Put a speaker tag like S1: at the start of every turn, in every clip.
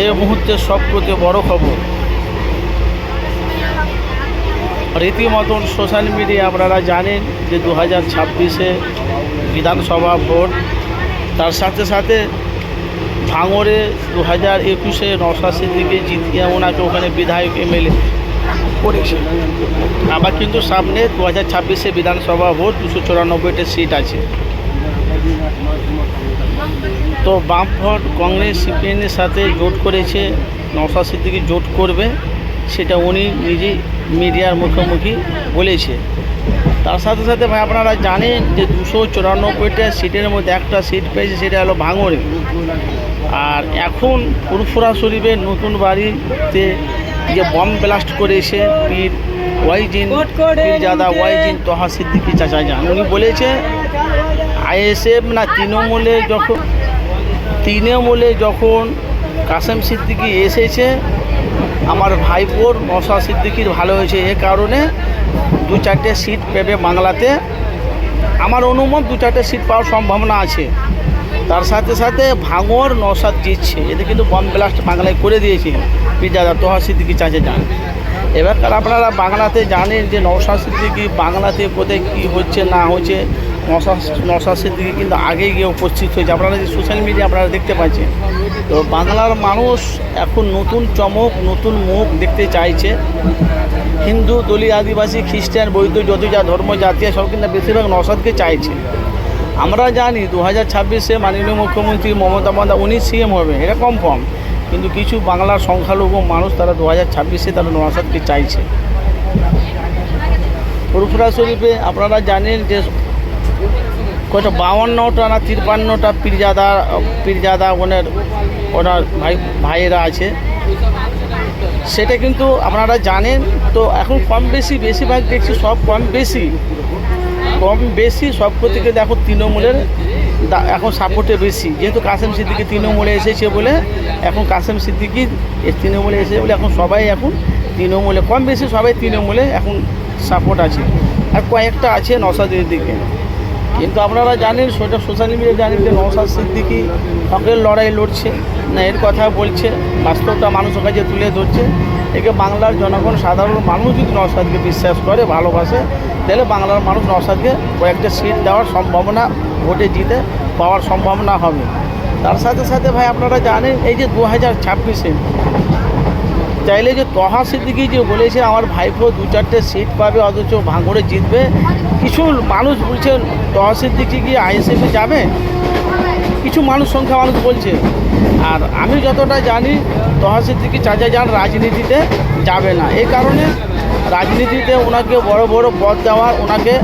S1: এই মুহূর্তে সবথেকে বড় খবর। রীতিমতন সোশ্যাল মিডিয়া আপনারা জানেন যে দু হাজার ছাব্বিশে বিধানসভা ভোট, তার সাথে সাথে ভাঙরে দু হাজার একুশে নশা সিদ্দিকে জিতিয়ে ওনাকে ওখানে বিধায়ক এমএলএ করেছে। আবার কিন্তু সামনে দু হাজার ছাব্বিশে বিধানসভা ভোট দুশো চুরানব্বইটা সিট আছে। তো বামফ্রন্ট কংগ্রেস সিপিএনের সাথে জোট করেছে নওশাদ সিদ্দিকি জোট করবে সেটা উনি নিজেই মিডিয়ার মুখোমুখি বলেছে। তার সাথে সাথে ভাই আপনারা জানেন যে দুশো চুরানব্বইটা সিটের মধ্যে একটা সিট পেয়েছে সেটা হলো ভাঙড়ে। আর এখন ফুরফুরা শরীফের নতুন বাড়িতে যে বম ব্লাস্ট করেছে পীর ওয়াইজিন দাদা ওয়াইজিন তোহা সিদ্দিকি চাচা যান। উনি বলেছে আইএসএফ না তৃণমূলে যখন তৃণমূলে যখন কাসেম সিদ্দিকি এসেছে, আমার ভাইপোর নশা সিদ্দিকির ভালো হয়েছে। এ কারণে দু চারটে সিট পেবে বাংলাতে। আমার অনুমান দু চারটে সিট পাওয়ার সম্ভাবনা আছে। তার সাথে সাথে ভাঙর নসাদ জিতছে। এতে কিন্তু বম ব্লাস্ট বাংলায় করে দিয়েছে। পিজাদা তোহা সিদ্দিকি চাচে যান। এবারকার আপনারা বাংলাতে জানেন যে নওশা সিদ্দিকি বাংলাতে কোথায় কী হচ্ছে, না হচ্ছে। নশা নশা সিদ্দিকি কিন্তু আগেই গিয়ে উপস্থিত হয়েছে। আপনারা যে সোশ্যাল মিডিয়া আপনারা দেখতে পাচ্ছেন। তো বাংলার মানুষ এখন নতুন চমক, নতুন মুখ দেখতে চাইছে। হিন্দু দলীয় আদিবাসী, খ্রিস্টান বৈদ্য যত যা ধর্ম জাতীয় সব কিন্তু বেশিরভাগ নসাদকে চাইছে। আমরা জানি দু হাজার ছাব্বিশে মাননীয় মুখ্যমন্ত্রী মমতা বন্দ্যোপাধ্যায়, উনি সিএম হবে এটা কনফার্ম কিন্তু কিছু বাংলার সংখ্যালঘু মানুষ তারা দু হাজার ছাব্বিশে তারা নওয়াসাদকে চাইছে। ফুরফুরা শরীফে আপনারা জানেন যে কত বাউান্নটা না তিরপান্নটা পীরজাদা পীরজাদা ওনার ওনার ভাই, ভাইয়েরা আছে। সেটা কিন্তু আপনারা জানেন, তো এখন কম বেশি, বেশিরভাগ দেখছি সব কম বেশি। কম বেশি, সব থেকে দেখো তৃণমূলের এখন সাপোর্টে বেশি। যেহেতু কাসেম সিদ্দিকি তৃণমূলে এসেছে বলে, এখন কাসেম সিদ্দিকি তৃণমূলে এসেছে বলে, এখন সবাই এখন তৃণমূলে, কম বেশি সবাই তৃণমূলে এখন সাপোর্ট আছে। আর কয়েকটা আছে নসাদের দিকে। কিন্তু আপনারা জানেন সেটা সোশ্যাল মিডিয়া জানেন যে নওশাদ সিদ্দিকি হকের লড়াই লড়ছে। না, এর কথা বলছে বাস্তবটা মানুষের কাছে তুলে ধরছে। একে বাংলার জনগণ, সাধারণ মানুষ যদি নওশাদকে বিশ্বাস করে, ভালোবাসে, তাহলে বাংলার মানুষ নওশাদকে কয়েকটা সিট দেওয়ার সম্ভাবনা, ভোটে জিতে পাওয়ার সম্ভাবনা হবে। তার সাথে সাথে ভাই, আপনারা জানেন, এই যে দু হাজার ছাব্বিশে চাইলে যে তহা সিদ্দিকি যে বলেছে, আমার ভাইপো দু চারটে সিট পাবে, অথচ ভাঙড়ে জিতবে। কিছু মানুষ বলছেন তহা সিদ্দিকি কি আইএসএফে যাবে? কিছু মানুষ, সংখ্যা মানুষ বলছে। আর আমি যতটা জানি তহা সিদ্দিকি চাচা যান রাজনীতিতে যাবে না। এই কারণে রাজনীতিতে ওনাকে বড় বড় পদ দেওয়ার ওনাকে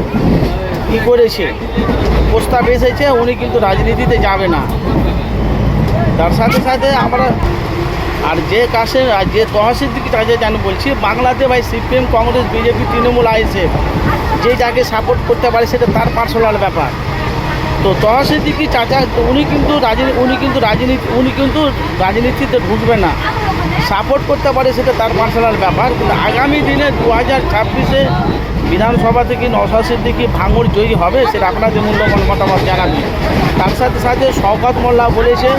S1: কী করেছে, প্রস্তাব এসেছে, উনি কিন্তু রাজনীতিতে যাবে না। তার সাথে সাথে আমরা আর যে কাছে আর যে তহসিল দিকে কাজে জানি বলছি, বাংলাতে ভাই সিপিএম, কংগ্রেস, বিজেপি, তৃণমূল আইসে যে যাকে সাপোর্ট করতে পারে সেটা তার পার্সোনাল ব্যাপার। তো তহসিল দিকে চাচা উনি কিন্তু রাজনীতি উনি কিন্তু রাজনীতি উনি কিন্তু রাজনীতিতে ঢুকবে না। সাপোর্ট করতে পারে সেটা তার পার্সোনাল ব্যাপার। কিন্তু আগামী দিনে দু হাজার ছাব্বিশে বিধানসভা থেকে নশা দিকে ভাঙড় জয়ী হবে, সেটা আপনাদের মূল্যবান মতামত জানাবেন। তার সাথে সাথে শওকত মোল্লা বলেছে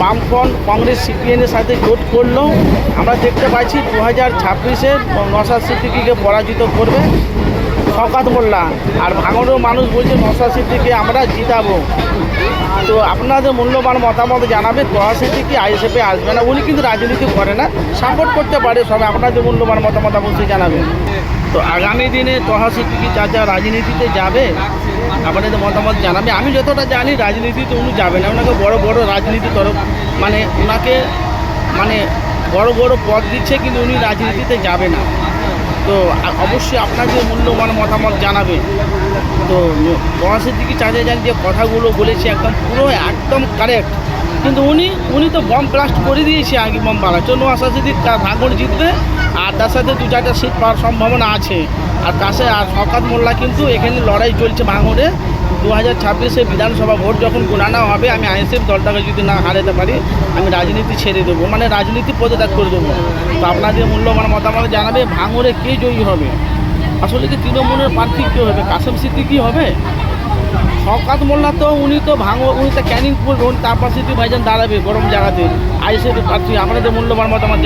S1: বামফ্রন্ট কংগ্রেস সিপিএনের সাথে জোট করলেও আমরা দেখতে পাচ্ছি দু হাজার ছাব্বিশে নশা সিদ্দিকিকে পরাজিত করবে। শওকাত মোল্লা। আর ভাঙড়ের মানুষ বলছে নশা সিদ্দিকে আমরা জিতাবো। তো আপনাদের মূল্যবান মতামত জানাবে তোহা সিদ্দিকি আইএসএফে আসবে না, উনি কিন্তু রাজনীতি করে না, সাপোর্ট করতে পারে সবে আপনাদের মূল্যবান মতামত অবশ্যই জানাবেন। তো আগামী দিনে তোহা সিদ্দিকি চাচা রাজনীতিতে যাবে, আপনাদের মতামত জানাবে। আমি যতটা জানি রাজনীতিতে উনি যাবে না, ওনাকে বড় বড় রাজনীতি তরফ মানে ওনাকে মানে বড় বড় পদ দিচ্ছে কিন্তু উনি রাজনীতিতে যাবে না। তো অবশ্যই আপনাদের মূল্যবান মতামত জানাবে। তো বহাসের দিকে চাঁদে যান যে কথাগুলো বলেছে একদম পুরো একদম কারেক্ট কিন্তু উনি উনি তো বম ব্লাস্ট করে দিয়েছে আগে বম বালা জন্য আশা যদি ভাঙড় জিতবে। তার সাথে দু চারটা সিট পাওয়ার সম্ভাবনা আছে। আর কাছে আর শকাত মোল্লা কিন্তু এখানে লড়াই চলছে ভাঙড়ে। দু হাজার ছাব্বিশে বিধানসভা ভোট যখন গুণানো হবে, আমি আইএসএফ দলটাকে যদি না হারাতে পারি, আমি রাজনীতি ছেড়ে দেবো। মানে রাজনীতি পদত্যাগ করে দেবো। তো আপনাদের মূল্যবান মতামত জানাবে, ভাঙড়ে কে জয়ী হবে? আসলে কি তৃণমূলের প্রার্থী কী হবে? কাসেম সিদ্দিকি হবে? শওকাত মোল্লা তো উনি তো ভাঙো উনি তো ক্যানিং করবেন তার পাশে তুই ভাইজান দাঁড়াবে গরম জায়গাতে। আইসে প্রার্থী, আপনাদের মূল্যবান মতামত